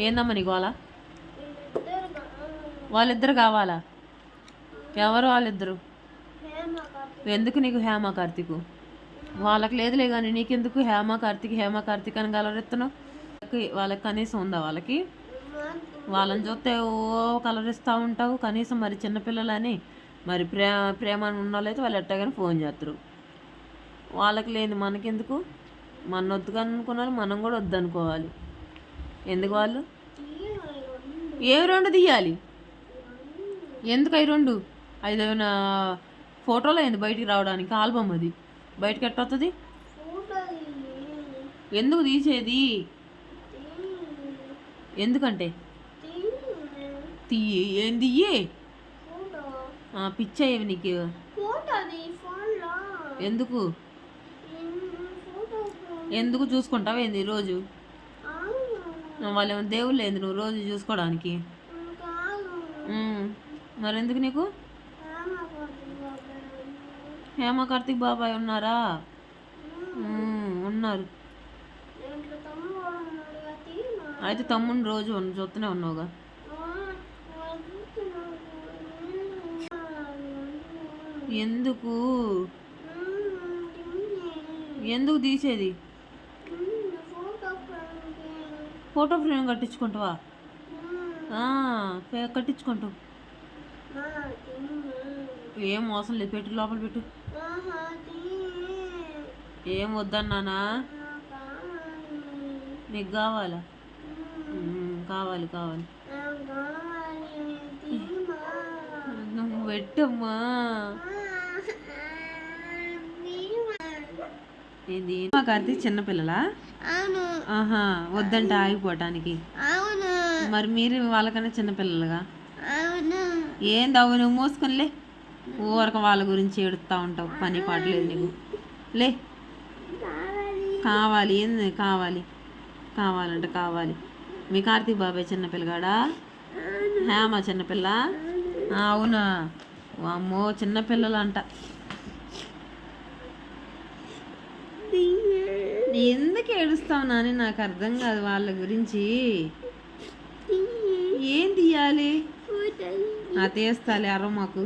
ఏందమ్మా నీకు అలా? వాళ్ళిద్దరు కావాలా? ఎవరు వాళ్ళిద్దరు? ఎందుకు నీకు హేమ కార్తీకు? వాళ్ళకి లేదులే కానీ నీకెందుకు హేమ కార్తీక్ హేమ కార్తీక్ అని కలరెత్తున్నావు వాళ్ళకి- వాళ్ళకి కనీసం ఉందా వాళ్ళకి? వాళ్ళని చూస్తే ఓ కలరిస్తూ ఉంటావు. కనీసం మరి చిన్నపిల్లలని మరి ప్రేమ ప్రేమ అని ఉన్న వాళ్ళైతే వాళ్ళు ఎట్టగానే ఫోన్ చేస్తారు. వాళ్ళకి లేని మనకెందుకు? మన వద్దుగా అనుకున్నారు మనం కూడా వద్దనుకోవాలి. ఎందుకు వాళ్ళు? ఏ రెండు తీయాలి? ఎందుకు అవి రెండు? అది ఏమైనా ఫోటోలో అయింది బయటికి రావడానికి ఆల్బమ్ అది. బయటకి ఎట్టొస్తుంది ఎందుకు తీసేది? ఎందుకంటే? తీయి. ఏం తీయి? ఆ, పిచ్చయ్యవి నీకు? ఎందుకు? ఎందుకు చూసుకుంటావు ఏంది రోజు? వాళ్ళు ఏమైనా దేవుళ్ళు ఏంది నువ్వు రోజు చూసుకోవడానికి. ఉమ్, మరి ఎందుకు నీకు? హేమ కార్తీక్ బాబాయ్ ఉన్నారా? ఉన్నారు. అయితే తమ్ముని రోజు చూస్తూనే ఉన్నావుగా. ఎందుకు? ఎందుకు తీసేది? Photo frame కట్టించుకుంటావా? కట్టించుకుంటావు ఏం మోసం లేదు పెట్టు లోపల పెట్టు. ఏం వద్దన్నానా నీకు కావాలా? కావాలి కావాలి. నువ్వు పెట్టమ్మా. ఏంది? మా కార్తీక్ చిన్నపిల్లలా అవును. ఆహా వద్దంట ఆగిపోవటానికి. అవును. మరి మీరు వాళ్ళకన్నా చిన్నపిల్లలుగా అవును. ఏంది అవు నువ్వు మోసుకొనిలే. ఊరక వాళ్ళ గురించి ఏడుస్తూ ఉంటావు. పని పాటలేదు నీకు. లే. కావాలి ఏంది కావాలి? కావాలంటే కావాలి. మీ కార్తీక్ బాబాయ్ చిన్నపిల్లగాడా హేమ చిన్నపిల్ల అవునా. అమ్మో చిన్నపిల్లలు ఎందుకు ఏడుస్తావు నాని? నాకు అర్థం కాదు వాళ్ళ గురించి. ఏం తీయాలి? ఆ తీస్తాలే అరవ మాకు